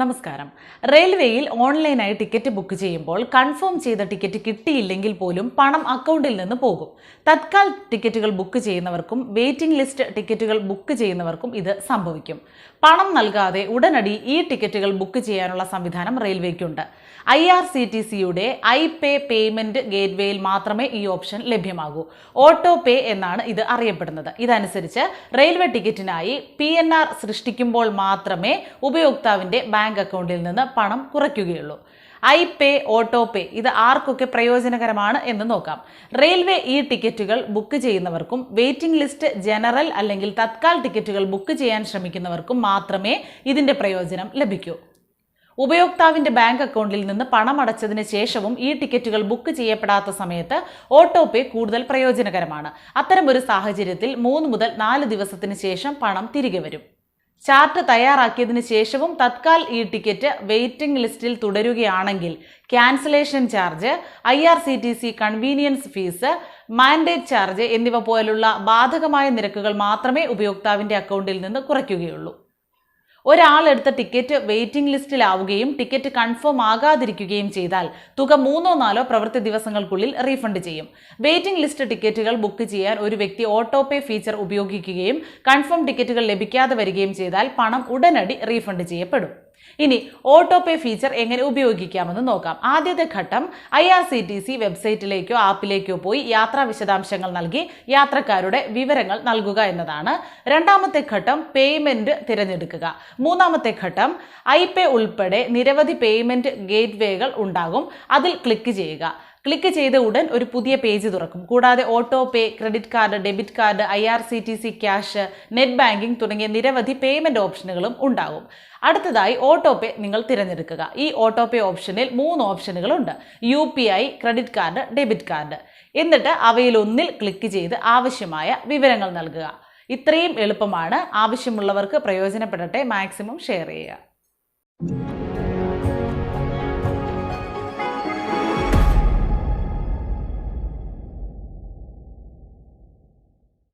നമസ്കാരം. റെയിൽവേയിൽ ഓൺലൈനായി ടിക്കറ്റ് ബുക്ക് ചെയ്യുമ്പോൾ കൺഫേം ചെയ്ത ടിക്കറ്റ് കിട്ടിയില്ലെങ്കിൽ പോലും പണം അക്കൗണ്ടിൽ നിന്ന് പോകും. തത്കാൽ ടിക്കറ്റുകൾ ബുക്ക് ചെയ്യുന്നവർക്കും വെയിറ്റിംഗ് ലിസ്റ്റ് ടിക്കറ്റുകൾ ബുക്ക് ചെയ്യുന്നവർക്കും ഇത് സംഭവിക്കും. പണം നൽകാതെ ഉടനടി ഈ ടിക്കറ്റുകൾ ബുക്ക് ചെയ്യാനുള്ള സംവിധാനം റെയിൽവേക്കുണ്ട്. ഐ ആർ സി ടി സിയുടെ ഐ പേ പേയ്മെന്റ് ഗേറ്റ്വേയിൽ മാത്രമേ ഈ ഓപ്ഷൻ ലഭ്യമാകൂ. ഓട്ടോ പേ എന്നാണ് ഇത് അറിയപ്പെടുന്നത്. ഇതനുസരിച്ച് റെയിൽവേ ടിക്കറ്റിനായി പി സൃഷ്ടിക്കുമ്പോൾ മാത്രമേ ഉപയോക്താവിന്റെ ബാങ്ക് അക്കൗണ്ടിൽ നിന്ന് പണം കുറയ്ക്കുകയുള്ളൂ. ഐ പേ ഓട്ടോ പേ ഇത് ആർക്കൊക്കെ പ്രയോജനകരമാണ് എന്ന് നോക്കാം. റെയിൽവേ ഇ ടിക്കറ്റുകൾ ബുക്ക് ചെയ്യുന്നവർക്കും വെയിറ്റിംഗ് ലിസ്റ്റ് ജനറൽ അല്ലെങ്കിൽ തത്കാൽ ടിക്കറ്റുകൾ ബുക്ക് ചെയ്യാൻ ശ്രമിക്കുന്നവർക്കും മാത്രമേ ഇതിന്റെ പ്രയോജനം ലഭിക്കൂ. ഉപയോക്താവിന്റെ ബാങ്ക് അക്കൗണ്ടിൽ നിന്ന് പണം അടച്ചതിന് ശേഷവും ഈ ടിക്കറ്റുകൾ ബുക്ക് ചെയ്യപ്പെടാത്ത സമയത്ത് ഓട്ടോ പേ കൂടുതൽ പ്രയോജനകരമാണ്. അത്തരമൊരു സാഹചര്യത്തിൽ മൂന്ന് മുതൽ നാല് ദിവസത്തിന് ശേഷം പണം തിരികെ വരും. ചാർട്ട് തയ്യാറാക്കിയതിനു ശേഷവും തത്കാൽ ഈ ടിക്കറ്റ് വെയിറ്റിംഗ് ലിസ്റ്റിൽ തുടരുകയാണെങ്കിൽ cancellation charge I R C T C convenience fee mandate charge എന്നിവ പോലുള്ള ബാധകമായ നിരക്കുകൾ മാത്രമേ ഉപയോക്താവിന്റെ അക്കൗണ്ടിൽ നിന്ന് കുറയ്ക്കുകയുള്ളൂ. ഒരാൾ എടുത്ത ടിക്കറ്റ് വെയിറ്റിംഗ് ലിസ്റ്റിലാവുകയും ടിക്കറ്റ് കൺഫേം ആകാതിരിക്കുകയും ചെയ്താൽ തുക മൂന്നോ നാലോ പ്രവൃത്തി ദിവസങ്ങൾക്കുള്ളിൽ റീഫണ്ട് ചെയ്യും. വെയിറ്റിംഗ് ലിസ്റ്റ് ടിക്കറ്റുകൾ ബുക്ക് ചെയ്യാൻ ഒരു വ്യക്തി ഓട്ടോ പേ ഫീച്ചർ ഉപയോഗിക്കുകയും കൺഫേം ടിക്കറ്റുകൾ ലഭിക്കാതെ വരികയും ചെയ്താൽ പണം ഉടനടി റീഫണ്ട് ചെയ്യപ്പെടും. ഇനി ഓട്ടോ പേ ഫീച്ചർ എങ്ങനെ ഉപയോഗിക്കാമെന്ന് നോക്കാം. ആദ്യത്തെ ഘട്ടം I R C T C വെബ്സൈറ്റിലേക്കോ ആപ്പിലേക്കോ പോയി യാത്രാ വിശദാംശങ്ങൾ നൽകി യാത്രക്കാരുടെ വിവരങ്ങൾ നൽകുക എന്നതാണ്. രണ്ടാമത്തെ ഘട്ടം പേയ്മെന്റ് തിരഞ്ഞെടുക്കുക. മൂന്നാമത്തെ ഘട്ടം ഐ പേ ഉൾപ്പെടെ നിരവധി പേയ്മെന്റ് ഗേറ്റ്വേകൾ ഉണ്ടാകും. അതിൽ ക്ലിക്ക് ചെയ്യുക. ക്ലിക്ക് ചെയ്ത ഉടൻ ഒരു പുതിയ പേജ് തുറക്കും. കൂടാതെ auto pay credit card debit card I R C T C cash net banking തുടങ്ങിയ നിരവധി പേയ്മെന്റ് ഓപ്ഷനുകളും ഉണ്ടാകും. അടുത്തതായി ഓട്ടോ പേ നിങ്ങൾ തിരഞ്ഞെടുക്കുക. ഈ ഓട്ടോ പേ ഓപ്ഷനിൽ മൂന്ന് ഓപ്ഷനുകളുണ്ട് U P I credit card debit card എന്നിട്ട് അവയിൽ ഒന്നിൽ ക്ലിക്ക് ചെയ്ത് ആവശ്യമായ വിവരങ്ങൾ നൽകുക. ഇത്രയും എളുപ്പമാണ്. ആവശ്യമുള്ളവർക്ക് പ്രയോജനപ്പെടട്ടെ. മാക്സിമം ഷെയർ ചെയ്യുക.